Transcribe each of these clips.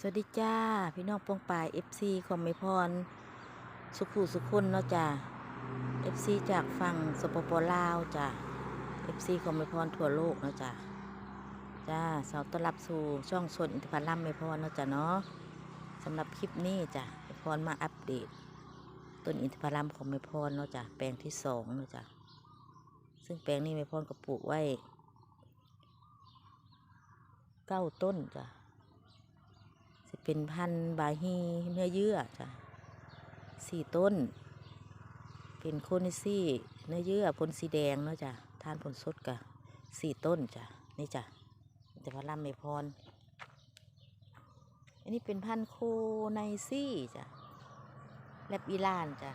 สวัสดีจ้า พี่น้องปวงปลาย FC ของไม่พร สุขุสุขุนเนาะจ้า FC จากฝั่งสปปลาวจ้า FC ของไม่พรทั่วโลกเนาะจ้าจ้าสาวต้อนรับสู่ช่องสวนอินทผลัมไม่พรเนาะจ้าเนาะสำหรับคลิปนี้จ้าไม่พรมาอัปเดต ต้นอินทผลัมของไม่พรเนาะจ้าแปลงที่สองเนาะจ้าซึ่งแปลงนี้ไม่พรก็ปลูกไว้เก้าต้นจ้ะจะ เป็นพันธุ์บาฮีเนื้อเยื่อจ้ะสี่ต้น เป็นโคนิซี่เนื้อเยื่อผลสีแดงเนาะจ้ะทานผลสดกะสี่ต้นจ้ะนี่จ้ะแต่ว่าลำไม่พรอันนี้เป็นพันธุ์โคไนซี่จ้ะแลบอีลานจ้ะ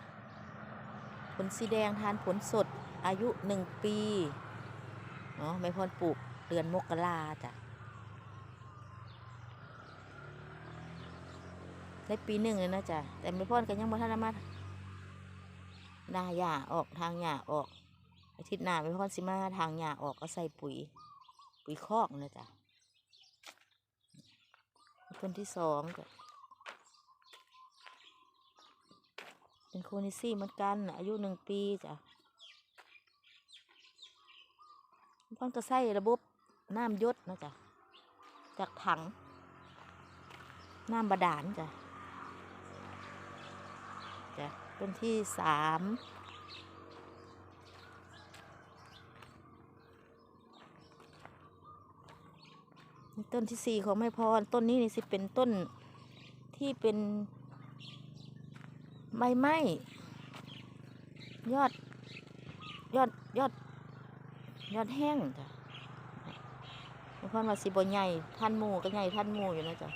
ผลสีแดงทานผลสดอายุหนึ่งปีเนาะไม่พรปลูกเดือนมกราจ้ะ ได้ปีหนึ่งเลยนะจ๊ะแต่ไม่พ่อนกันยังบ่ทันมาหน้าหญ้าออกทางหญ้าออกอาทิตย์หน้าไม่พ่อนสิมาทางหญ้าออกก็ใส่ปุ๋ย ปุ๋ยคอกนะจ๊ะต้นที่สองจ้ะเป็นโคนิซี่เหมือนกัน อายุหนึ่งปีจ้ะพ่อนก็ใส่ระบบน้ำยศนะจ๊ะจากถังน้ำบาดาลจ้ะ จ้ะต้นที่สามต้นที่สี่ของแม่พรต้นนี้นี่สิเป็นต้นที่เป็นใบไม้ยอด ยอด ยอด ยอดแห้งจ้ะแม่พรว่าสิบใหญ่ท่านหมูก็ใหญ่ท่านหมูอยู่นะจ๊ะ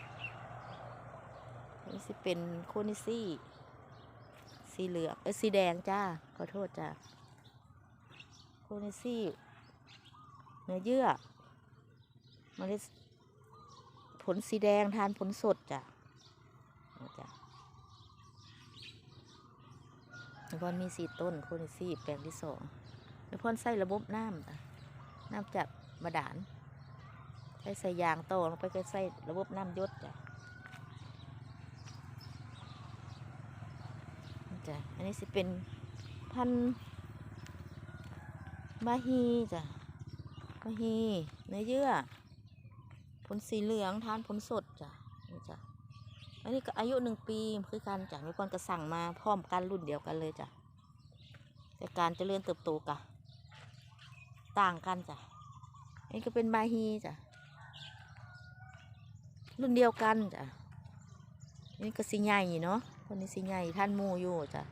นี่สิเป็นโคนิซี่ สีเหลืองเอ้สีแดงจ้า ขอโทษจ้าโคเนซี่เนื้อเยื่อมเมันผลสีแดงทานผลสดจ้ะจ้ะแล้วก็มีสีต้นโคเนซี่แปลงที่สองแล้วพ่นใส่ระบบน้ำจ้ะน้ำจากบาดาลใส่ใส่ยางโตลงไปก็ใส่ระบบน้ำยศจ้ะ จ้ะ อั นี้สิเป็นพันธุ์บาฮีจ้ะบาฮีเนื้อเยื่อ ผลสีเหลืองทานผลสดจ้ะนี่จ้ะอันนี้ก็อายุหนึ่งปีคือกันจ้ะไม่ควรก็สั่งมาพร้อมกันรุ่นเดียวกันเลยจ้ะแต่การเจริญเติบโตกะต่างกันจ้ะอันนี้ก็เป็นบาฮีจ้ะรุ่นเดียวกันจ้ะนี่ก็สีใหญ่เนาะต้นนี้สีใหญ่ท่านมูอยู่จ้ะ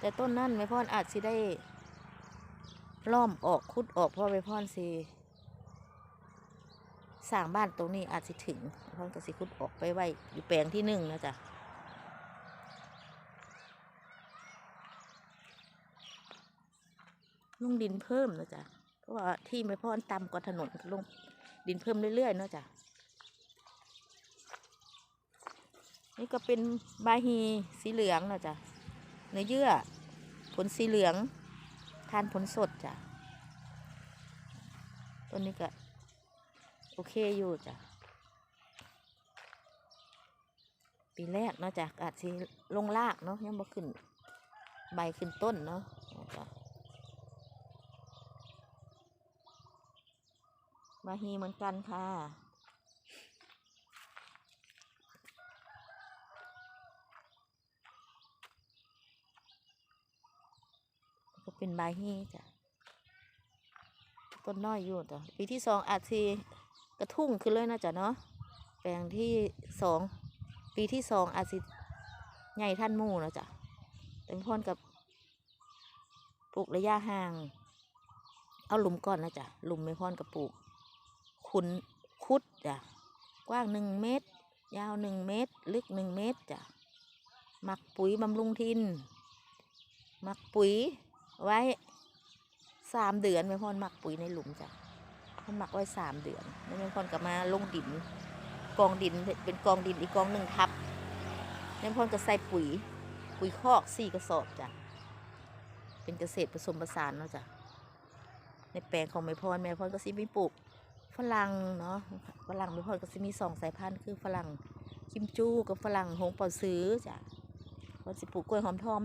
แต่ต้นนั่นไม่พอนอาจสิได้ล้อมออกคุดออกเพราะไม่พอนสิสร้างบ้านตรงนี้อาจสิถึงไม่พอนก็สิคุดออกไปไว้อยู่แปลงที่หนึ่งนะจ๊ะลงดินเพิ่มนะจ๊ะเพราะว่าที่ไม่พอนต่ำกว่าถนนลงดินเพิ่มเรื่อยๆนะจ๊ะนี่ก็เป็นบาฮีสีเหลืองนะจ๊ะ เนื้อเยื่อ ผลสีเหลือง ทานผลสดจ้ะต้นนี้ก็โอเคอยู่จ้ะ ปีแรกเนาะจ้ะอาจจะลงรากเนาะยังบ่ขึ้น ใบขึ้นต้นเนาะจ้ะบาฮีเหมือนกันค่ะ ก็ เป็นใบฮีจ้ะต้นน้อยอยู่จ้ะปีที่สองอาจจะกระทุ่งขึ้นเลยนะจ๊ะเนาะแปลงที่สองปีที่สองอาจจะใหญ่ท่านมู่นะจ๊ะแต่พ่อนกับปลูกระยะห่าง เอาหลุมก่อนนะจ๊ะหลุมไม่พ่อนกับปลูกขุนคุดจ้ะกว้างหนึ่งเมตร ยาวหนึ่งเมตร ลึกหนึ่งเมตรจ้ะหมักปุ๋ยบำรุงทินหมักปุ๋ย ไว้สามเดือนแม่พรหมักปุ๋ยในหลุมจ้ะมันหมักไว้สามเดือนแล้วแม่พรก็มาลงดิน กองดินเป็นกองดินอีกกองหนึ่งทับแม่พรก็ใส่ปุ๋ย ปุ๋ยคอกสี่กระสอบจ้ะเป็นเกษตรผสมผสานเนาะจ้ะในแปลงของแม่พรแม่พรก็สิมีปลูกฝรั่งเนาะฝรั่งไม่พอก็จะมีสองสายพันธุ์คือฝรั่งคิมจูกับฝรั่งหงเป่าซื้อจ้ะก็สิปลูกกล้วยหอมทอง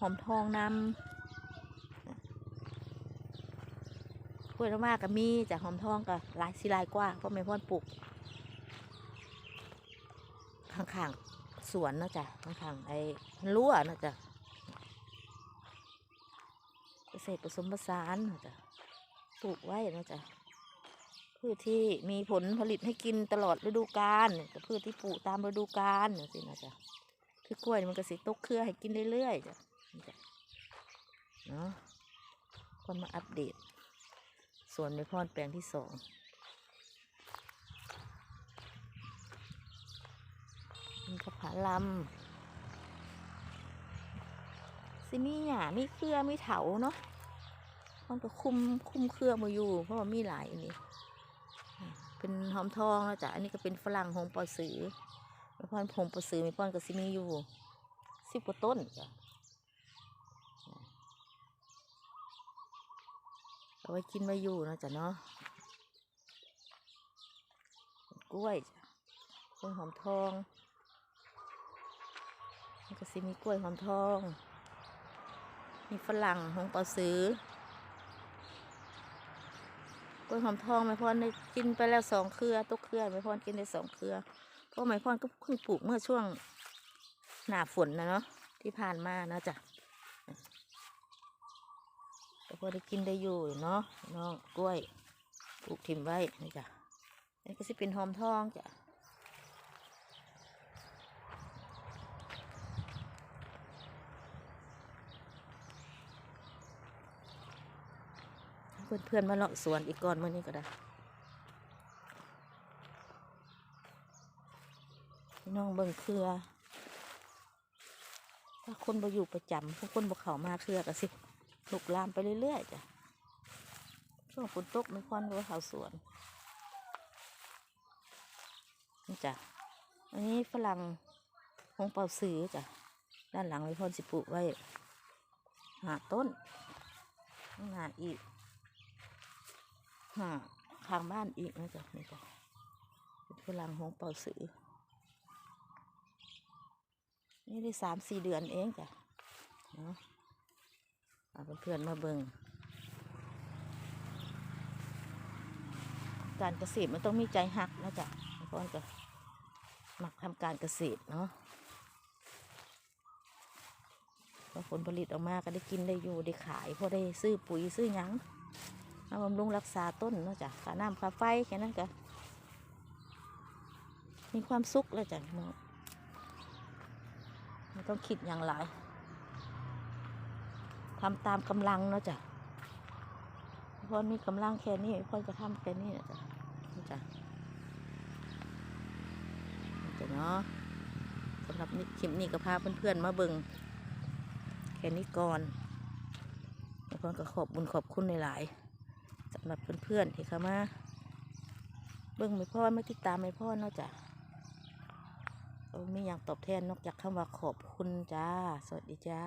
หอมทองนำกล้ วยน้ำมากก็มีจ้ะหอมทองก็หลายสิหลายกว่าเพราะไม่พอนปลูกข้างๆสวนนะจ้ะข้างๆไอ้รั้วนะจ้ะเกษตรผสมผสานนะจ้ะปลูกไว้นะจ้ะพืชที่มีผลผลิตให้กินตลอดฤดูกาลเนี่ยก็พืชที่ปลูกตามฤดูกาลเนี่ยสินะจ๊ะคือกล้วยมันก็สิตกเครือให้กินเรื่อยๆจ้ะนี่จ้ะเนาะก็มาอัปเดต ส่วนในพรแปลงที่สองมีกระผาลำสิมีหญ้ามีเครือมีเถาเนาะมันก็คุมคุมเครือมาอยู่ เพราะว่ามีหลายอันนี้ เป็นหอมทองแล้วจ้ะอันนี้ก็เป็นฝรั่งหงปอสือมีพอนหงปอสือมีพอนก็สิมีอยู่สิบกว่าต้นจ้ะ เอาไว้กินไว้อยู่นะจ๊ะเนาะกล้วยจ้ะกล้วยหอมทองมันก็สิมีกล้วยหอมทอง มีฝรั่งหงปอสือกล้วยหอมทองแม่พรได้กินไปแล้วสองเครือตกเครือแม่พรกินได้สองเครือ เพราะแม่พรก็เพิ่งปลูกเมื่อช่วงหน้าฝนนะเนาะที่ผ่านมานะจ๊ะ อได้กินได้อยู่เนาะน้องกล้วยปลูกถิ่มไว้นี่จ้ะนี่ก็สิเป็นหอมทองจ้ะเพื่อนเพื่อนมาเลาะสวนอีกก่อนเมื่อนี้ก็ได้น้องเบิ่งเครือ ถ้าคนบ่อยู่ประจำพวกคนบ่เขามาเครือก็สิ ลุกลามไปเรื่อยๆจ้ะช่วงฝนตกไม่ค่อนก็เขาสวนนี่จ้ะอันนี้ฝรั่งหงเป่าซื้อจ้ะด้านหลังไว้พอนสิปลูกไว้หาต้นหาอีกหาข้างบ้านอีกนะจ๊ะนี่จ้ะเป็นฝรั่งหงเป่าซื้อนี่ได้สามสี่เดือนเองจ้ะเนาะ เอาเพื่อนๆมาเบิงการเกษตรมันต้องมีใจหักนะจ๊ะเพราะก็มักทำการเกษตรเนาะพอผลผลิตออกมาก็ได้กินได้อยู่ได้ขายพอได้ซื้อปุ๋ยซื้อยังมาบำรุงรักษาต้นเนาะจ้ะค่าน้ำค่าไฟแค่นั้นก็มีความสุขแล้วจ้ะพี่น้องไม่ต้องคิดอย่างไร ทำตามกำลังเนาะจ้ะพ่อมีกำลังแค่นี้พ่อจะทำแค่นี้นะจ้ะจ้ะจ้ะเนาะสำหรับนี่คลิปนี้ก็พาเพื่อนๆมาเบิ่งแค่นี้ก่อนแล้วก็ขอบบุญขอบคุณหลายๆสำหรับเพื่อนๆที่เข้ามาเบิ่งไม่พ่อไม่ติดตามไม่พ่อเนาะจ้ะไม่มีอย่างตอบแทนนอกจากคำว่าขอบคุณจ้า สวัสดีจ้า